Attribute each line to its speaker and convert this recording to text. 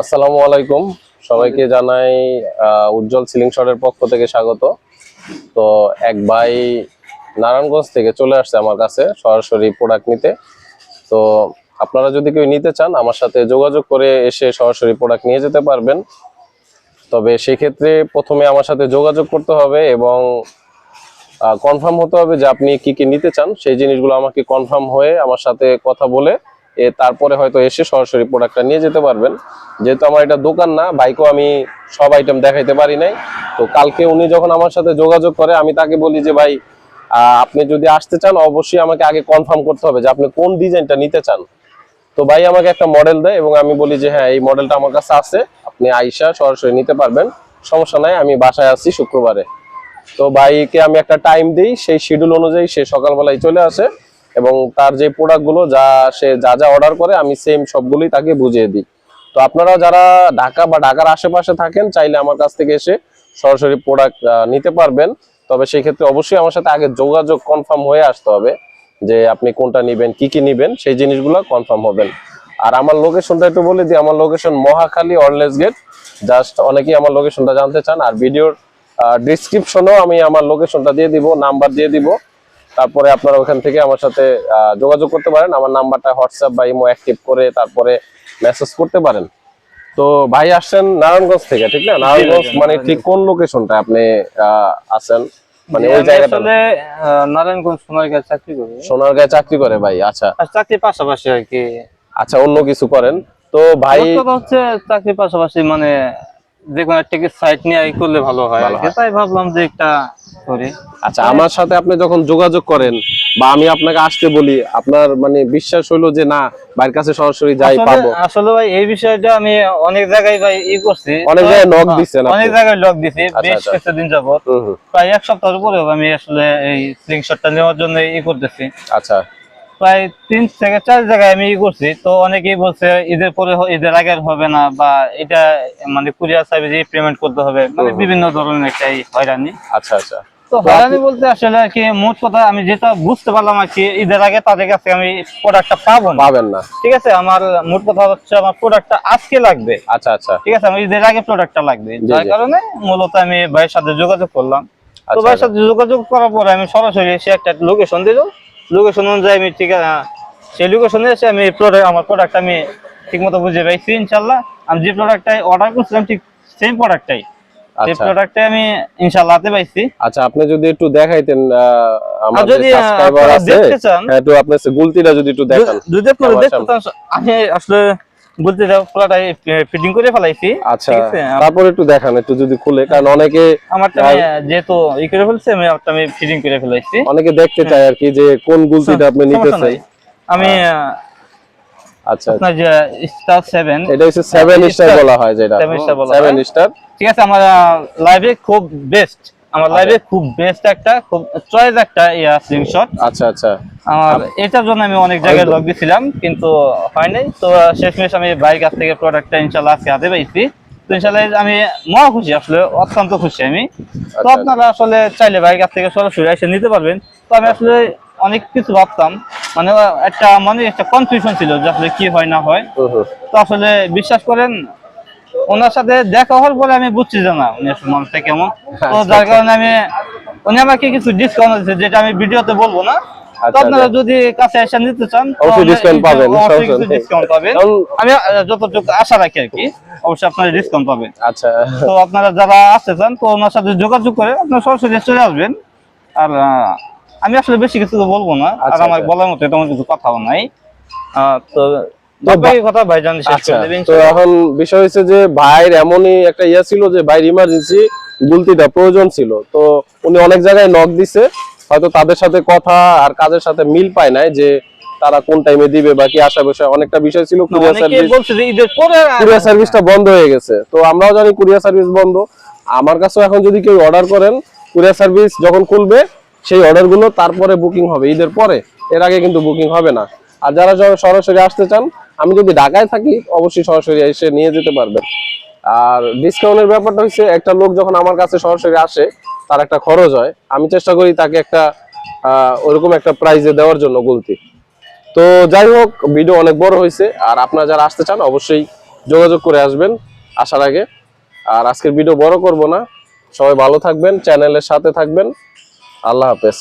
Speaker 1: আসসালামু আলাইকুম। সবাইকে জানাই উজ্জ্বল সিলিং শটের পক্ষ থেকে স্বাগত। তো এক ভাই নারায়ণগঞ্জ থেকে চলে আসছে আমার কাছে সরাসরি প্রোডাক্ট নিতে। তো আপনারা যদি কেউ নিতে চান, আমার সাথে যোগাযোগ করে এসে সরাসরি প্রোডাক্ট নিয়ে যেতে পারবেন। তবে সেক্ষেত্রে প্রথমে আমার সাথে যোগাযোগ করতে হবে এবং কনফার্ম হতে হবে যে আপনি কি কি নিতে চান। সেই জিনিসগুলো আমাকে কনফার্ম হয়ে আমার সাথে কথা বলে তারপরে হয়তো এসে সরাসরি প্রোডাক্টটা নিয়ে যেতে পারবেন। যেহেতু আমার এটা দোকান না, বাইকও আমি সব আইটেম দেখাইতে পারি নাই। তো কালকে উনি যখন আমার সাথে যোগাযোগ করে, আমি তাকে বলি যে, ভাই আপনি যদি আসতে চান, অবশ্যই আমাকে আগে কনফার্ম করতে হবে যে আপনি কোন ডিজাইনটা নিতে চান। তো ভাই আমাকে একটা মডেল দেয় এবং আমি বলি যে হ্যাঁ এই মডেলটা আমার কাছে আছে, আপনি আইসা সরাসরি নিতে পারবেন। সমস্যা নাই, আমি বাসায় আসছি শুক্রবারে। তো ভাইকে আমি একটা টাইম দিই, সেই শিডিউল অনুযায়ী সে সকালবেলায় চলে আসে। এবং তার যে প্রোডাক্টগুলো যা সে যা যা অর্ডার করে, আমি সেম সবগুলোই তাকে বুঝিয়ে দিই। তো আপনারা যারা ঢাকা বা ঢাকার আশেপাশে থাকেন, চাইলে আমার কাছ থেকে এসে সরাসরি প্রোডাক্ট নিতে পারবেন। তবে সেই ক্ষেত্রে অবশ্যই আমার সাথে আগে যোগাযোগ কনফার্ম হয়ে আসতে হবে যে আপনি কোনটা নিবেন, কি কি নিবেন, সেই জিনিসগুলো কনফার্ম হবেন। আর আমার লোকেশনটা একটু বলে দিই, আমার লোকেশন মহাখালী অনলেস গেট জাস্ট অনেকেই আমার লোকেশনটা জানতে চান, আর ভিডিওর ডিসক্রিপশনেও আমি আমার লোকেশনটা দিয়ে দিব নাম্বার দিয়ে দিব। তারপরে আপনারা ওখান থেকে আমার সাথে যোগাযোগ করতে পারেন। আমার নাম্বারটা হোয়াটসঅ্যাপ বা ইমো অ্যাক্টিভ করে তারপরে মেসেজ করতে পারেন। তো ভাই আসছেন নারায়ণগঞ্জ থেকে ঠিক না? নারায়ণগঞ্জ মানে ঠিক কোন লোকেশনটা আপনি আছেন? মানে ওই জায়গাটা
Speaker 2: আসলে নারায়ণগঞ্জ সোনারগাঁও চাকরি করি।
Speaker 1: সোনারগাঁয়ে চাকরি করে ভাই আচ্ছা।
Speaker 2: চাকরির পাশাপাশি আর কি।
Speaker 1: আচ্ছা অন্য কিছু করেন। তো ভাই
Speaker 2: হচ্ছে চাকরির পাশাপাশি মানে যে কোনো একটা সাইট নিয়ে করলে ভালো হয়
Speaker 1: ভালো
Speaker 2: আর কি। তাই ভাবলাম যে একটা করি।
Speaker 1: আচ্ছা আমার সাথে আপনি যখন যোগাযোগ করেন বা আমি আপনাকে আসতে বলি আপনার মানে বিশ্বাস যে না কাছে সরাসরি যাই
Speaker 2: আসলে-
Speaker 1: পাবো?
Speaker 2: আসলে ভাই এই বিষয়টা আমি অনেক জায়গায় ভাই ই করছি।
Speaker 1: অনেক জায়গায়
Speaker 2: হ্যাঁ,
Speaker 1: দিছেন
Speaker 2: অনেক জায়গায় লক দিছি
Speaker 1: আচ্ছা,
Speaker 2: বেশ
Speaker 1: আচ্ছা।
Speaker 2: কিছুদিন যাবত
Speaker 1: হুম হুম,
Speaker 2: প্রায় এক উপরে আমি আসলে এই নেওয়ার জন্য ই করতেছি।
Speaker 1: আচ্ছা।
Speaker 2: প্রায় তিন থেকে চার জায়গায় আমি করছি। তো অনেকেই বলছে ঈদের পরে ঈদের আগে হবে না বা এটা মানে কুরিয়ার সার্ভিস পেমেন্ট করতে হবে। মানে বিভিন্ন ধরনের একটা হয়রানি।
Speaker 1: আচ্ছা আচ্ছা।
Speaker 2: তো হয়রানি বলতে আসলে আর কি মোট কথা আমি যেটা বুঝতে পারলাম আর কি ঈদের আগে তাদের কাছে আমি প্রোডাক্টটা পাবো না।
Speaker 1: পাবেন না।
Speaker 2: ঠিক আছে? আমার মোট কথা হচ্ছে আমার প্রোডাক্টটা আজকে লাগবে।
Speaker 1: আচ্ছা আচ্ছা।
Speaker 2: ঠিক আছে? আমার ঈদের আগে প্রোডাক্টটা লাগবে। যার কারণে মূলত আমি ভাইয়ের সাথে যোগাযোগ করলাম। তো
Speaker 1: আচ্ছা,
Speaker 2: ভাইয়ের সাথে যোগাযোগ করার পরে আমি সরাসরি এসে একটা লোকেশন দিল। লোকেশন অনুযায়ী আমি ঠিক আছে সেই লোকেশনে এসে আমি প্রোডাক্ট আমার প্রোডাক্ট আমি ঠিক মতো বুঝে পাইছি ইনশাল্লাহ আমি যে প্রোডাক্টটাই অর্ডার করছিলাম ঠিক সেম প্রোডাক্টটাই সেই
Speaker 1: আচ্ছা।
Speaker 2: প্রোডাক্টটাই আমি ইনশাল্লাহ হাতে পাইছি।
Speaker 1: আচ্ছা আপনি যদি একটু দেখাইতেন সাবস্ক্রাইবার আছে
Speaker 2: চান,
Speaker 1: হ্যাঁ, একটু আপনার গুলতিটা যদি একটু দেখান।
Speaker 2: যদি- যদি আপনারা দেখতে চান আমি আসলে বলতে যাও পুরোটাই ফিটিং করে ফেলাইছি।
Speaker 1: আচ্ছা
Speaker 2: ঠিক আছে
Speaker 1: তারপর একটু দেখান একটু যদি খুলে কারণ অনেকে
Speaker 2: আমারটা যেহেতু ই করে ফেলছি আমি একটা আমি ফিটিং করে ফেলাইছি।
Speaker 1: অনেকে দেখতে চায় আর কি যে কোন গুলতিটা আপনি নিতে চাই
Speaker 2: আমি
Speaker 1: আচ্ছা
Speaker 2: আপনার যে স্টার
Speaker 1: এটা হচ্ছে সেভেন স্টার বলা হয় যেটা।
Speaker 2: হয়।
Speaker 1: স্টার
Speaker 2: ঠিক আছে আমার লাইভে খুব বেস্ট আমার লাইভে খুব বেস্ট একটা খুব চয়েস একটা ইয়া স্ক্রিনশট
Speaker 1: আচ্ছা আচ্ছা।
Speaker 2: আমার এটার জন্য আমি অনেক জায়গায় লগ দিছিলাম কিন্তু হয় নাই। তো শেষমেশ আমি বাইক কাছ থেকে প্রোডাক্টটা ইনশাল্লাহ আজকে হাতে পাইছি তো ইনশাল্লাহ আমি মহা খুশি আসলে অত্যন্ত খুশি আমি। তো
Speaker 1: আচ্ছা।
Speaker 2: আপনারা আসলে চাইলে বাইক কাছ থেকে সরাসরি এসে নিতে পারবেন। তো আমি আসলে অনেক কিছু ভাবতাম। মানে একটা মনে একটা কনফিউশন ছিল যে আসলে কি হয় না হয়। তো আসলে বিশ্বাস করেন ওনার সাথে দেখা হওয়ার পরে আমি বুঝছি যে না উনি আসলে মানুষটা কেমন। তো
Speaker 1: আচ্ছা,
Speaker 2: যার
Speaker 1: আচ্ছা।
Speaker 2: কারণে আমি উনি আমাকে কিছু ডিসকাউন্ট দিচ্ছে যেটা আমি ভিডিওতে বলব না।
Speaker 1: আচ্ছা,
Speaker 2: আপনারা
Speaker 1: আচ্ছা।
Speaker 2: যদি কাছে এসে নিতে চান আমরা এই-
Speaker 1: পাবেন।
Speaker 2: ডিসকাউন্ট পাবেন। আমি যতটুকু আশা রাখি আর কি অবশ্যই আপনারা ডিসকাউন্ট পাবেন।
Speaker 1: আচ্ছা।
Speaker 2: তো আপনারা যারা আসতে চান তো ওনার সাথে যোগাযোগ করে আপনারা সরাসরি চলে আসবেন। আর আমি আসলে বেশি কিছু তো বলব না আর
Speaker 1: আচ্ছা,
Speaker 2: আমার
Speaker 1: আচ্ছা।
Speaker 2: বলার মতো তেমন কিছু কথাও নাই। তো কথা ভাইজান
Speaker 1: আচ্ছা তো এখন বিষয় হচ্ছে যে ভাইয়ের এমনই একটা ইয়ে ছিল যে ভাইয়ের ইমার্জেন্সি গুলতিটা প্রয়োজন ছিল। তো উনি অনেক জায়গায় নক দিছে হয়তো তাদের সাথে কথা আর কাজের সাথে মিল পায় নাই যে তারা কোন টাইমে দিবে বা কি আশা বিষয় অনেকটা বিষয় ছিল কুরিয়ার সার্ভিস কুরিয়ার সার্ভিসটা বন্ধ হয়ে গেছে। তো আমরাও জানি কুরিয়ার সার্ভিস বন্ধ। আমার কাছেও এখন যদি কেউ অর্ডার করেন কুরিয়ার সার্ভিস যখন খুলবে সেই অর্ডারগুলো তারপরে বুকিং হবে ঈদের পরে। এর আগে কিন্তু বুকিং হবে না। আর যারা যারা সরাসরি আসতে চান আমি যদি ঢাকায় থাকি অবশ্যই সরাসরি এসে নিয়ে যেতে পারবেন। আর ডিসকাউন্টের ব্যাপারটা হচ্ছে একটা লোক যখন আমার কাছে সরাসরি আসে তার একটা খরচ হয়, আমি চেষ্টা করি তাকে একটা ওরকম একটা প্রাইজে দেওয়ার জন্য গুলতি। তো যাই হোক ভিডিও অনেক বড় হয়েছে, আর আপনারা যারা আসতে চান অবশ্যই যোগাযোগ করে আসবেন আসার আগে। আর আজকের ভিডিও বড় করব না। সবাই ভালো থাকবেন চ্যানেলের সাথে থাকবেন। আল্লাহ হাফেজ।